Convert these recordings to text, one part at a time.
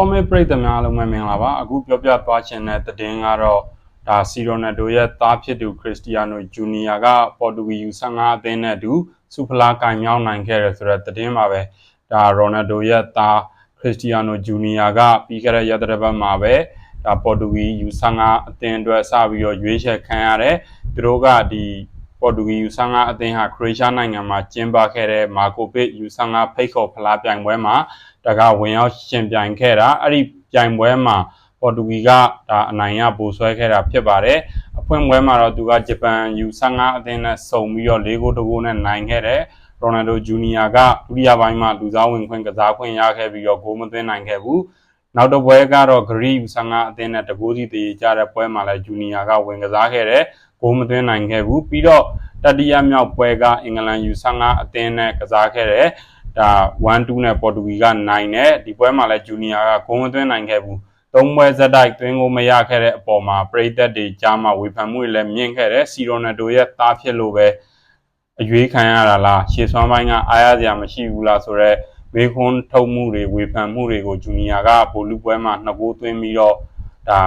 ပေါ်မေပရိသတ်များအားလုံးပဲမင်္ဂလာပါအခုပြောပြသွားခြင်းတဲ့သတင်းကတော့ဒါစီရိုနယ်ဒိုရဲ့သားဖြစ်သူခရစ္စတီယာနိုဂျူနီယာကပေါ်တူဂီယူ15 အသင်းနဲ့အတူစူဖလာကင်မြောင်းနိုင်ခဲ့တယ်ဆိုတဲ့သတင်းပါပဲဒါရိုနယ်ဒိုရဲ့သားခရစ္စတီယာနိုဂျူနီယာကပြီးခဲ့တဲ့ရက်သတ္တပတ်မှာပဲဒါပေါ်တူဂီယူ15 အသင်းအတွက်စပြီးတော့ရွေးချယ်ခံရတယ်သူတို့ကဒီ ပေါ်တူဂီယူ15 အသင်းဟာခရိုအေးရှားနိုင်ငံမှာကျင်းပခဲ့တဲ့မာကိုပစ်ယူ15 ဖိတ်ခေါ်ဖလားပြိုင်ပွဲမှာတကဝင်ရောက်ရှင်ပြိုင်ခဲ့တာအဲ့ဒီပြိုင်ပွဲမှာပေါ်တူဂီကဒါအနိုင်ရပိုဆွဲခဲ့တာဖြစ်ပါတယ်အဖွင့်ပွဲမှာတော့သူကဂျပန်ယူ15 အသင်းနဲ့စုံပြီးတော့၄ဂိုးတဂိုးနဲ့နိုင်ခဲ့တယ်ရိုနယ်ဒိုဂျူနီယာကဒုတိယပိုင်းမှာလူစားဝင်ခွင့်ကစားခွင့်ရခဲ့ပြီးတော့ဂိုးမသွင်းနိုင်ခဲ့ဘူး နောက်တစ်ပွဲကတော့ဂရီယူ15အသင်းနဲ့တကိုးစီတည်ကြတဲ့ပွဲမှာလည်းဂျူနီယာကဝင်ကစားခဲ့တယ်ဂိုးမသွင်းနိုင်ခဲ့ဘူးပြီးတော့တတိယမြောက်ပွဲကအင်္ဂလန်ယူ15 အသင်းနဲ့ကစားခဲ့တယ်ဒါ1-2နဲ့ပေါ်တူဂီကနိုင်တယ်ဒီပွဲမှာလည်းဂျူနီယာကဂိုးမသွင်းနိုင်ခဲ့ဘူးသုံးပွဲဇက်တိုက်သွင်းကိုမရခဲ့တဲ့အပေါ်မှာပရိသတ်တွေကြားမှာဝေဖန်မှုတွေလည်းမြင့်ခဲ့တယ်စီရိုနယ်ဒိုရဲ့သားဖြစ်လို့ပဲအရွေးခံရတာလားရှေ့ဆွမ်းပိုင်းကအားရစရာမရှိဘူးလားဆိုတော့ ဝေခွန်းထုတ်မှုတွေဝေဖန်မှုတွေကိုဂျူနီယာကဘိုလူပွဲမှာနှစ်ကိုးသွင်းပြီးတော့ဒါ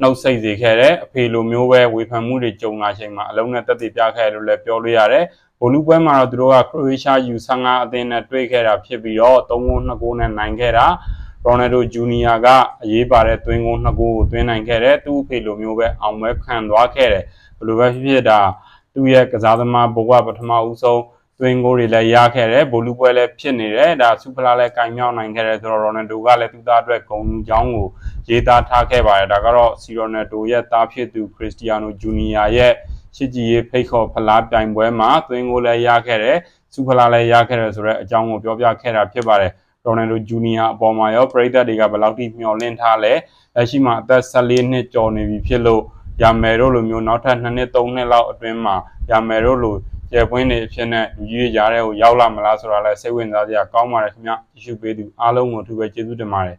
နှုတ်ဆက်စေခဲ့တယ်အဖေလိုမျိုးပဲဝေဖန်မှုတွေကြုံလာချိန်မှာအလုံးနဲ့တက်တည်ပြခဲ့လို့လည်းပြောလို့ရတယ်ဘိုလူပွဲမှာတော့သူတို့ကခရိုအေးရှား U15 အသင်းနဲ့တွေ့ခဲ့တာဖြစ်ပြီးတော့3ဂိုး2ဂိုးနဲ့နိုင်ခဲ့တာရိုနယ်ဒိုဂျူနီယာကအရေးပါတဲ့သွင်းဂိုး2ဂိုးကိုသွင်းနိုင်ခဲ့တယ်သူ့အဖေလိုမျိုးပဲအောင်ပွဲခံသွားခဲ့တယ်ဘယ်လိုပဲဖြစ်ဖြစ်ဒါသူ့ရဲ့ကစားသမားဘဝပထမဦးဆုံး သွင်းဂိုးတွေလည်းရခဲ့တယ်ဘိုလူပွဲလည်းဖြစ်နေတယ်ဒါစူဖလာလည်းကင်မြောက်နိုင်ခဲ့တယ်ဆိုတော့ရိုနယ်ဒိုကလည်းသူ့သားအတွက်ဂုဏ်ချောင်းကိုရေးသားထားခဲ့ပါတယ်ဒါကတော့စီရိုနယ်ဒိုရဲ့သားဖြစ်သူခရစ္စတီယာနိုဂျူနီယာရဲ့ရှစ်ကြီးရေးဖိတ်ခေါ်ဖလားပြိုင်ပွဲမှာသွင်းဂိုးလည်းရခဲ့တယ်စူဖလာလည်းရခဲ့တယ်ဆိုတော့အကြောင်းကိုပြောပြခဲ့တာဖြစ်ပါတယ်ရိုနယ်ဒိုဂျူနီယာအပေါ်မှာရောပရိသတ်တွေကဘယ်လောက်ထိမျှော်လင့်ထားလဲလက်ရှိမှာအသက်14နှစ်ကျော်နေပြီဖြစ်လို့ရမယ်တို့လိုမျိုးနောက်ထပ်2နှစ်3နှစ်လောက်အတွင်းမှာရမယ်တို့လို ကျေပွင့်နေဖြစ်နေလူကြီးကြားတဲ့ကိုရောက်လာမလားဆိုတာလဲစိတ်ဝင်စားစရာကောင်းပါတယ်ခင်ဗျကြည့်ရှုပေးသူအားလုံးကိုအထူးပဲကျေးဇူးတင်ပါတယ်